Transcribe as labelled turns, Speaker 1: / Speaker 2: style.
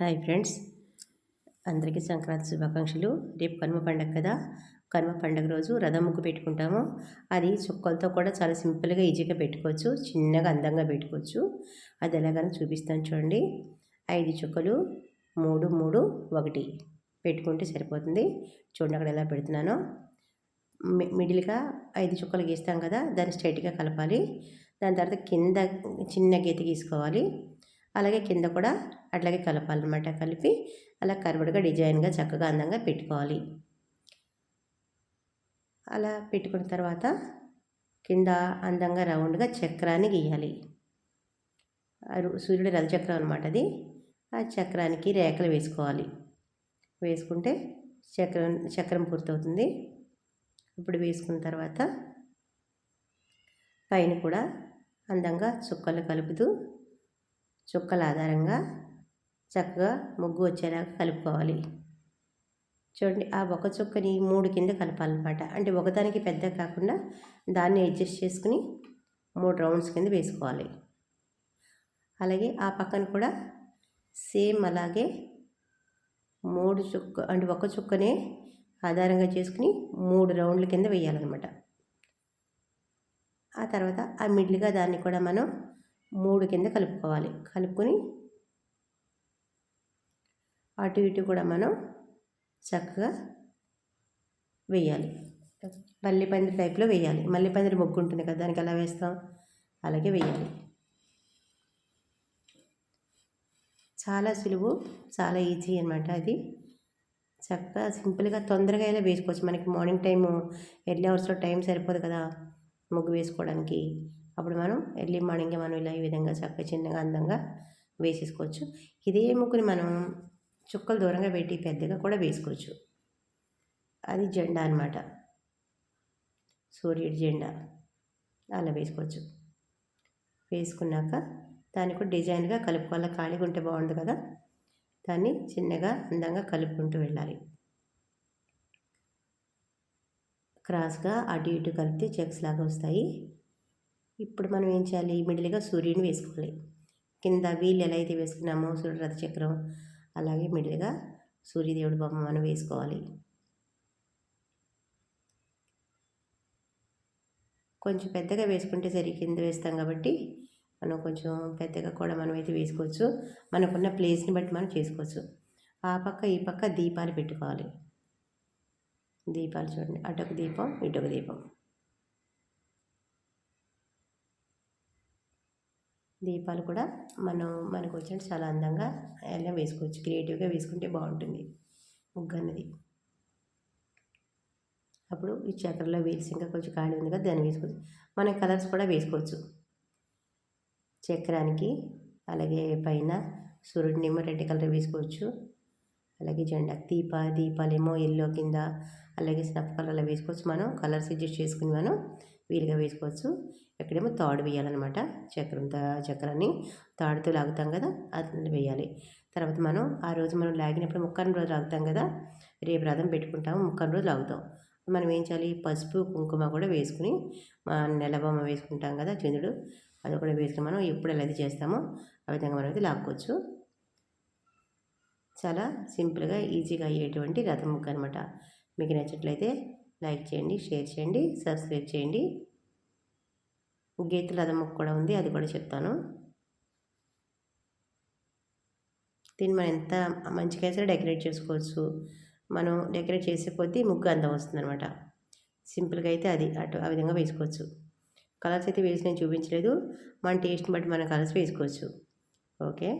Speaker 1: Hi friends. అందరికీ సంక్రాంతి శుభాకాంక్షలు. రేపు కనుమ పండగ కదా. కనుమ పండగ రోజు రథం ముగ్గు పెట్టుకుంటాము. అది చుక్కలతో కూడా చాలా సింపుల్గా ఈజీగా పెట్టుకోవచ్చు. చిన్నగా అందంగా పెట్టుకోవచ్చు. అది ఎలాగైనా చూపిస్తాను చూడండి. ఐదు చుక్కలు మూడు మూడు ఒకటి పెట్టుకుంటే సరిపోతుంది. చూడండి అక్కడ ఎలా పెడుతున్నానో. మిడిల్గా ఐదు చుక్కలు గీస్తాం కదా. దాన్ని స్ట్రైట్గా కలపాలి. దాని తర్వాత కింద చిన్న గీత గీసుకోవాలి. అలాగే కింద కూడా అట్లాగే కలపాలన్నమాట. కలిపి అలా కరువుడుగా డిజైన్గా చక్కగా అందంగా పెట్టుకోవాలి. అలా పెట్టుకున్న తర్వాత కింద అందంగా రౌండ్గా చక్రాన్ని గీయాలి. సూర్యుడి రథచక్రం అనమాట అది. ఆ చక్రానికి రేఖలు వేసుకోవాలి. వేసుకుంటే చక్రం చక్రం పూర్తవుతుంది. ఇప్పుడు వేసుకున్న తర్వాత పైన కూడా అందంగా చుక్కలు కలుపుతూ చుక్కల ఆధారంగా చక్కగా ముగ్గు వచ్చేలాగా కలుపుకోవాలి. చూడండి ఆ ఒక చుక్కని మూడు కింద కలపాలన్నమాట. అంటే ఒకదానికి పెద్ద కాకుండా దాన్ని అడ్జస్ట్ చేసుకుని మూడు రౌండ్స్ కింద వేసుకోవాలి. అలాగే ఆ పక్కన కూడా సేమ్ అలాగే మూడు చుక్క అంటే ఒక చుక్కనే ఆధారంగా చేసుకుని మూడు రౌండ్ల కింద వేయాలన్నమాట. ఆ తర్వాత ఆ మిడిల్గా దాన్ని కూడా మనం మూడు కింద కలుపుకోవాలి. కలుపుకొని అటు ఇటు కూడా మనం చక్కగా వేయాలి. మల్లిపందిరి టైప్లో వేయాలి. మల్లిపందిరి ముగ్గు ఉంటుంది కదా దానికి ఎలా వేస్తాం? అలాగే వేయాలి. చాలా సులువు చాలా ఈజీ అనమాట అది. చక్కగా సింపుల్గా తొందరగా అయినా వేసుకోవచ్చు. మనకి మార్నింగ్ టైము ఎర్లీ అవర్స్లో టైం సరిపోదు కదా ముగ్గు వేసుకోవడానికి. అప్పుడు మనం ఎర్లీ మార్నింగ్ మనం ఇలా ఈ విధంగా చక్కగా చిన్నగా అందంగా వేసేసుకోవచ్చు. ఇదే ముక్కుని మనం చుక్కలు దూరంగా పెట్టి పెద్దగా కూడా వేసుకోవచ్చు. అది జెండా అనమాట సూర్యుడి జెండా. అలా వేసుకోవచ్చు. వేసుకున్నాక దాన్ని కూడా డిజైన్గా కలుపుకోవాలి. ఖాళీగా ఉంటే బాగుంది కదా. దాన్ని చిన్నగా అందంగా కలుపుకుంటూ వెళ్ళాలి. క్రాస్గా అటు ఇటు కలిపితే చెక్స్ లాగా వస్తాయి. ఇప్పుడు మనం ఏం చేయాలి? మిడిల్గా సూర్యుని వేసుకోవాలి. కింద వీళ్ళు ఎలా అయితే వేసుకున్నామో సూర్య రథచక్రం అలాగే మిడిల్గా సూర్యదేవుడి బొమ్మ మనం వేసుకోవాలి. కొంచెం పెద్దగా వేసుకుంటే సరి కింద వేస్తాం కాబట్టి మనం కొంచెం పెద్దగా కూడా మనం అయితే వేసుకోవచ్చు. మనకున్న ప్లేస్ని బట్టి మనం చేసుకోవచ్చు. ఆ పక్క ఈ పక్క దీపాలు పెట్టుకోవాలి. దీపాలు చూడండి. అటొక దీపం ఇటొక దీపం. దీపాలు కూడా మనం మనకు వచ్చినట్టు చాలా అందంగా ఎలా వేసుకోవచ్చు క్రియేటివ్గా వేసుకుంటే బాగుంటుంది ముగ్గు అన్నది అప్పుడు ఈ చక్రలో వేసి ఇంకా కొంచెం ఖాళీ ఉంది కదా దాన్ని వేసుకోవచ్చు. మనం కలర్స్ కూడా వేసుకోవచ్చు. చక్రానికి అలాగే పైన సూర్యుడినేమో రెడ్ కలర్ వేసుకోవచ్చు. అలాగే జెండా దీప దీపాలేమో ఎల్లో కింద అలాగే స్నఫ్ కలర్లో వేసుకోవచ్చు మనం. కలర్స్ అడ్జస్ట్ చేసుకుని మనం వీలుగా వేసుకోవచ్చు. ఎక్కడేమో తాడు వేయాలన్నమాట. చక్రం చక్రాన్ని తాడుతో లాగుతాం కదా అది వేయాలి. తర్వాత మనం ఆ రోజు మనం లాగినప్పుడు ముక్కని రోజు లాగుతాం కదా రేపు రథం పెట్టుకుంటాము ముక్కని రోజు లాగుతాం. మనం ఏం చేయాలి? పసుపు కుంకుమ కూడా వేసుకుని నెలబొమ్మ వేసుకుంటాం కదా చంద్రుడు అది కూడా వేసుకుని మనం ఎప్పుడు ఎలా చేస్తామో ఆ విధంగా మనం అయితే లాక్కోవచ్చు. చాలా సింపుల్గా ఈజీగా అయ్యేటువంటి రథం ముక్క అనమాట మీకు నచ్చినట్లయితే లైక్ చేయండి షేర్ చేయండి సబ్స్క్రైబ్ చేయండి. గీతల అదమ్మకు కూడా ఉంది అది కూడా చెప్తాను. దీన్ని మనం ఎంత మంచిగా సరే డెకరేట్ చేసుకోవచ్చు. మనం డెకరేట్ చేసే కొద్దీ ముగ్గు అందం వస్తుంది అనమాట సింపుల్గా అయితే అది అటు ఆ విధంగా వేసుకోవచ్చు. కలర్స్ అయితే వేసి నేను చూపించలేదు. మన టేస్ట్ని బట్టి మన కలర్స్ వేసుకోవచ్చు. ఓకే?